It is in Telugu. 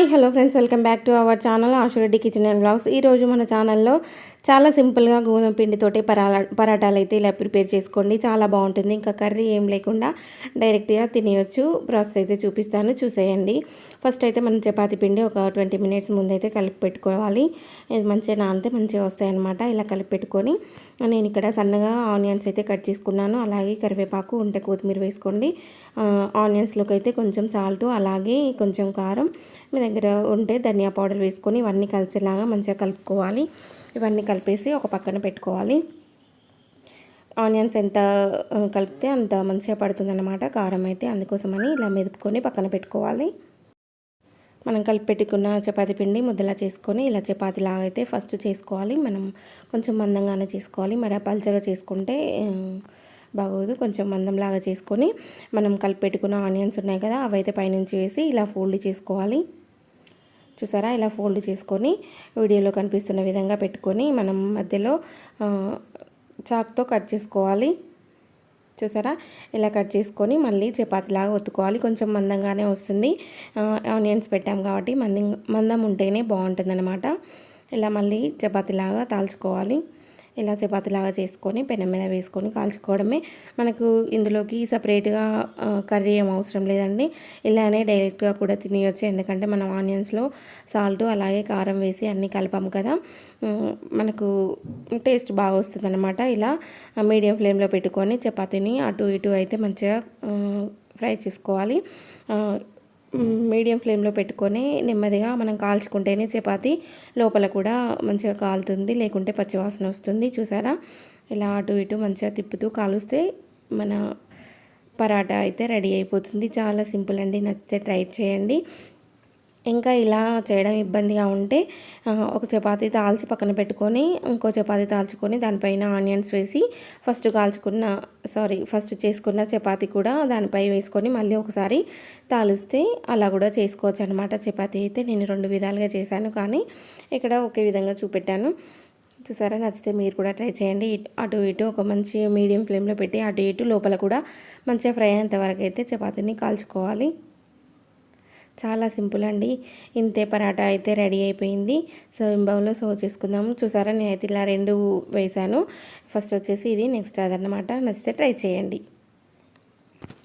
Hi hello friends welcome back to our channel Ashu Reddy kitchen and blogs ఈరోజు మన ఛానల్లో చాలా సింపుల్గా గోధుమ పిండితోటి పరాలా పరాటాలు అయితే ఇలా ప్రిపేర్ చేసుకోండి. చాలా బాగుంటుంది. ఇంకా కర్రీ ఏం లేకుండా డైరెక్ట్గా తినేయచ్చు. ప్రాసెస్ అయితే చూపిస్తాను. చూసేయండి. ఫస్ట్ అయితే మనం చపాతి పిండి ఒక ట్వంటీ మినిట్స్ ముందైతే కలిపి పెట్టుకోవాలి. ఇది మంచిగా నానితే మంచిగా వస్తాయన్నమాట. ఇలా కలిపి పెట్టుకొని నేను ఇక్కడ సన్నగా ఆనియన్స్ అయితే కట్ చేసుకున్నాను. అలాగే కరివేపాకు ఉంటే కొత్తిమీర వేసుకోండి. ఆనియన్స్లోకి అయితే కొంచెం సాల్ట్ అలాగే కొంచెం కారం. మీ దగ్గర ఉంటే ధనియా పౌడర్ వేసుకొని ఇవన్నీ కలిసేలాగా మంచిగా కలుపుకోవాలి. ఇవన్నీ కలిపేసి ఒక పక్కన పెట్టుకోవాలి. ఆనియన్స్ ఎంత కలిపితే అంత మంచిగా పడుతుంది అనమాట కారం అయితే అందుకోసమని ఇలా మెదుపుకొని పక్కన పెట్టుకోవాలి. మనం కలిపి పెట్టుకున్న చపాతీ పిండి ముద్దలా చేసుకొని ఇలా చపాతిలాగా అయితే ఫస్ట్ చేసుకోవాలి. మనం కొంచెం మందంగానే చేసుకోవాలి. మరి పల్చగా చేసుకుంటే బాగోదు. కొంచెం మందంలాగా చేసుకొని మనం కలిపి పెట్టుకున్న ఆనియన్స్ ఉన్నాయి కదా అవైతే పైనుంచి వేసి ఇలా ఫోల్డ్ చేసుకోవాలి. చూసారా? ఇలా ఫోల్డ్ చేసుకొని వీడియోలో కనిపిస్తున్న విధంగా పెట్టుకొని మనం మధ్యలో చాక్తో కట్ చేసుకోవాలి. చూసారా? ఇలా కట్ చేసుకొని మళ్ళీ చపాతీలాగా ఒత్తుకోవాలి. కొంచెం మందంగానే వస్తుంది. ఆనియన్స్ పెట్టాం కాబట్టి మందం మందం ఉంటేనే బాగుంటుందనమాట ఇలా మళ్ళీ చపాతీలాగా తాల్చుకోవాలి. ఇలా చపాతీలాగా చేసుకొని పెనం మీద వేసుకొని కాల్చుకోవడమే. మనకు ఇందులోకి సపరేట్గా కర్రీ ఏం అవసరం లేదండి. ఇలానే డైరెక్ట్గా కూడా తినేయచ్చు. ఎందుకంటే మనం ఆనియన్స్లో సాల్ట్ అలాగే కారం వేసి అన్నీ కలిపాము కదా. మనకు టేస్ట్ బాగా వస్తుందన్నమాట. ఇలా మీడియం ఫ్లేమ్లో పెట్టుకొని చపాతీని అటు ఇటు అయితే మంచిగా ఫ్రై చేసుకోవాలి. మీడియం ఫ్లేమ్లో పెట్టుకొని నెమ్మదిగా మనం కాల్చుకుంటేనే చపాతి లోపల కూడా మంచిగా కాలుతుంది లేకుంటే పచ్చివాసన వస్తుంది. చూసారా? ఇలా అటు ఇటు మంచిగా తిప్పుతూ కాలుస్తే మన పరాటా అయితే రెడీ అయిపోతుంది. చాలా సింపుల్ అండి. నచ్చితే ట్రై చేయండి. ఇంకా ఇలా చేయడం ఇబ్బందిగా ఉంటే ఒక చపాతీ తాల్చి పక్కన పెట్టుకొని ఇంకో చపాతీ తాల్చుకొని దానిపైన ఆనియన్స్ వేసి ఫస్ట్ కాల్చుకున్న సారీ ఫస్ట్ చేసుకున్న చపాతీ కూడా దానిపై వేసుకొని మళ్ళీ ఒకసారి తాలిస్తే అలా కూడా చేసుకోవచ్చు అనమాట చపాతీ అయితే నేను రెండు విధాలుగా చేశాను కానీ ఇక్కడ ఒకే విధంగా చూపెట్టాను. చూసారా? నచ్చితే మీరు కూడా ట్రై చేయండి. అటు ఇటు ఒక మంచి మీడియం ఫ్లేమ్లో పెట్టి అటు ఇటు లోపల కూడా మంచిగా ఫ్రై అయ్యేంత వరకు అయితే చపాతీని కాల్చుకోవాలి. చాలా సింపుల్ అండి. ఇంతే పరాటా అయితే రెడీ అయిపోయింది. సర్వింగ్ బౌల్లో సర్వ్ చేసుకుందాము. చూసారా నేనైతే ఇలా రెండు వేసాను. ఫస్ట్ వచ్చేసి ఇది నెక్స్ట్ అదనమాట నచ్చితే ట్రై చేయండి.